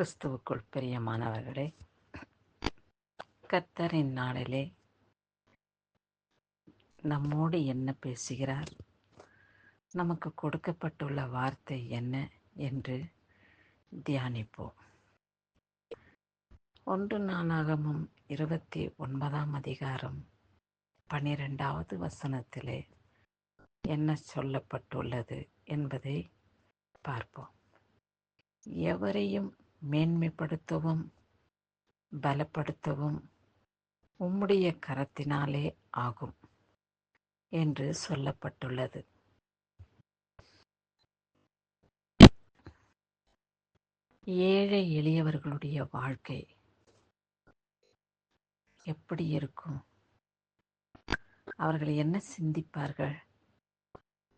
கிறிஸ்துவுக்குள் பிரியமானவர்களே கத்தரின் நாளிலே நம்மோடு என்ன பேசுகிறார்? நமக்கு கொடுக்கப்பட்டுள்ள வார்த்தை என்ன என்று தியானிப்போம். ஒன்று நாளாகமும் இருபத்தி ஒன்பதாம் அதிகாரம் பனிரெண்டாவது வசனத்திலே என்ன சொல்லப்பட்டுள்ளது என்பதை பார்ப்போம். எவரையும் மேன்மைப்படுத்தவும் பலப்படுத்தவும் உம்முடைய கரத்தினாலே ஆகும் என்று சொல்லப்பட்டுள்ளது. ஏழை எளியவர்களுடைய வாழ்க்கை எப்படி இருக்கும்? அவர்கள் என்ன சிந்திப்பார்கள்?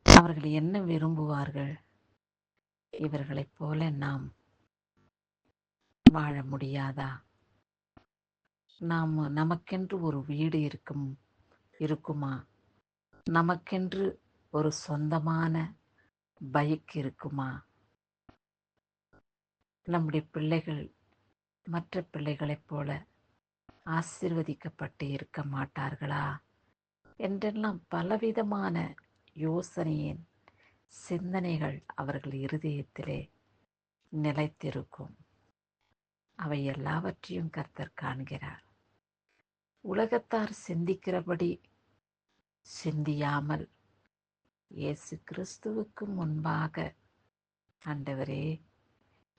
அவர்கள் என்ன விரும்புவார்கள்? இவர்களைப் போல நாம் வாழ முடியாதா? நாம் நமக்கென்று ஒரு வீடு இருக்கும் இருக்குமா? நமக்கென்று ஒரு சொந்தமான பைக் இருக்குமா? நம்முடைய பிள்ளைகள் மற்ற பிள்ளைகளைப் போல ஆசிர்வதிக்கப்பட்டு இருக்க மாட்டார்களா? என்றெல்லாம் பலவிதமான யோசனையின் சிந்தனைகள் அவர்கள் இருதயத்திலே நிலைத்திருக்கும். அவை எல்லாவற்றையும் கர்த்தர் காண்கிறார். உலகத்தார் சிந்திக்கிறபடி சிந்தியாமல் இயேசு கிறிஸ்துவுக்கு முன்பாக ஆண்டவரே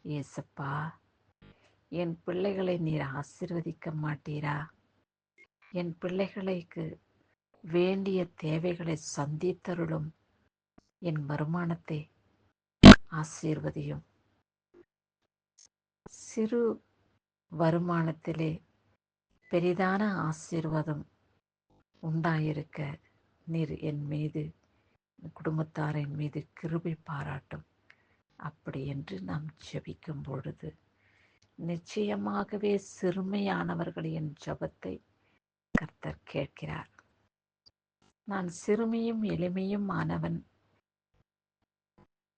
இயேசப்பா என் பிள்ளைகளை நீர் ஆசிர்வதிக்க மாட்டீரா? என் பிள்ளைகளுக்கு வேண்டிய தேவைகளை சந்தித்தருளும் என் வருமானத்தை ஆசீர்வதியும். சிறு வருமானத்திலே பெரிதான ஆசீர்வாதம் உண்டாயிருக்க நீர் என் மீது குடும்பத்தாரின் மீது கிருபை பாராட்டும். அப்படி என்று நாம் ஜெபிக்கும் பொழுது நிச்சயமாகவே சிறுமையானவர்களின் ஜபத்தை கர்த்தர் கேட்கிறார். நான் சிறுமியும் எளிமையும் ஆனவன்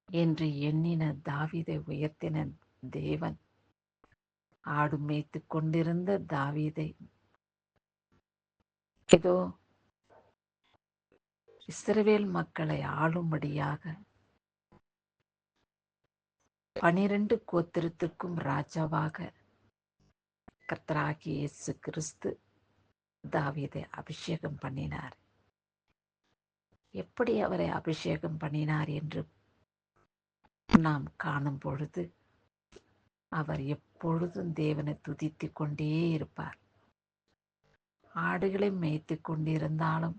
என்று எண்ணின தாவிதை உயர்த்தின தேவன் ஆடு மேய்த்து கொண்டிருந்த தாவீதை இதோ இஸ்ரவேல் மக்களை ஆளும்படியாக பனிரெண்டு கோத்திரத்திற்கும் ராஜாவாக கர்த்தராகி இயேசு கிறிஸ்து தாவீதை அபிஷேகம் பண்ணினார். எப்படி அவரை அபிஷேகம் பண்ணினார் என்று நாம் காணும் பொழுது அவர் எப்பொழுதும் தேவனை துதித்து கொண்டே இருப்பார். ஆடுகளை மேய்த்து கொண்டிருந்தாலும்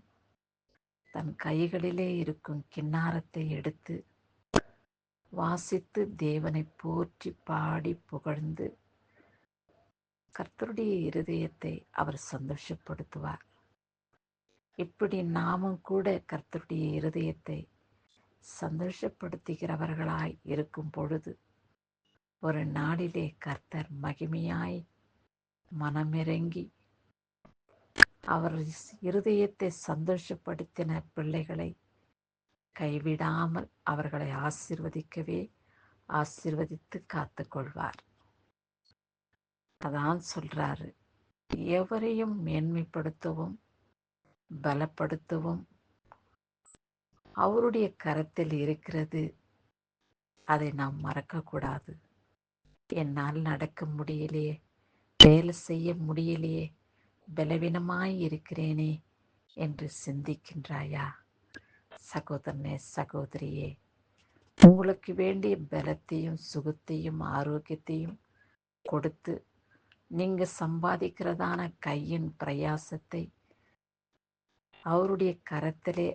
தன் கைகளிலே இருக்கும் கிண்ணாரத்தை எடுத்து வாசித்து தேவனை போற்றி பாடி புகழ்ந்து கர்த்தருடைய இருதயத்தை அவர் சந்தோஷப்படுத்துவார். இப்படி நாமும் கூட கர்த்தருடைய இருதயத்தை சந்தோஷப்படுத்துகிறவர்களாய் இருக்கும் பொழுது ஒரு நாளிலே கர்த்தர் மகிமையாய் மனமிறங்கி அவர் இருதயத்தை சந்தோஷப்படுத்தின பிள்ளைகளை கைவிடாமல் அவர்களை ஆசிர்வதிக்கவே ஆசிர்வதித்து காத்துக்கொள்வார். அதான் சொல்றாரு எவரையும் மேன்மைப்படுத்தவும் பலப்படுத்தவும் அவருடைய கரத்தில் இருக்கிறது அதை நாம் மறக்கக்கூடாது. என்னால் நடக்க முடியலையே வேலை செய்ய முடியலையே பலவீனமாய் இருக்கிறேனே என்று சிந்திக்கின்றாயா? சகோதரனே சகோதரியே உங்களுக்கு வேண்டிய பலத்தையும் சுகத்தையும் ஆரோக்கியத்தையும் கொடுத்து நீங்க சம்பாதிக்கிறதான கையின் பிரயாசத்தை அவருடைய கரத்திலே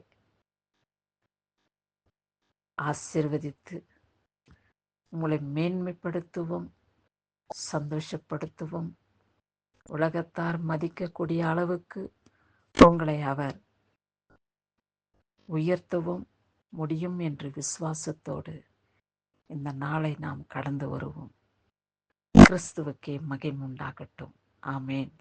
ஆசிர்வதித்து உங்களை மேன்மைப்படுத்துவோம் சந்தோஷப்படுத்துவோம். உலகத்தார் மதிக்கக்கூடிய அளவுக்கு உங்களை அவர் உயர்த்தவும் முடியும் என்று விசுவாசத்தோடு இந்த நாளை நாம் கடந்து வருவோம். கிறிஸ்துவுக்கே மகிமுண்டாகட்டும் ஆமேன்.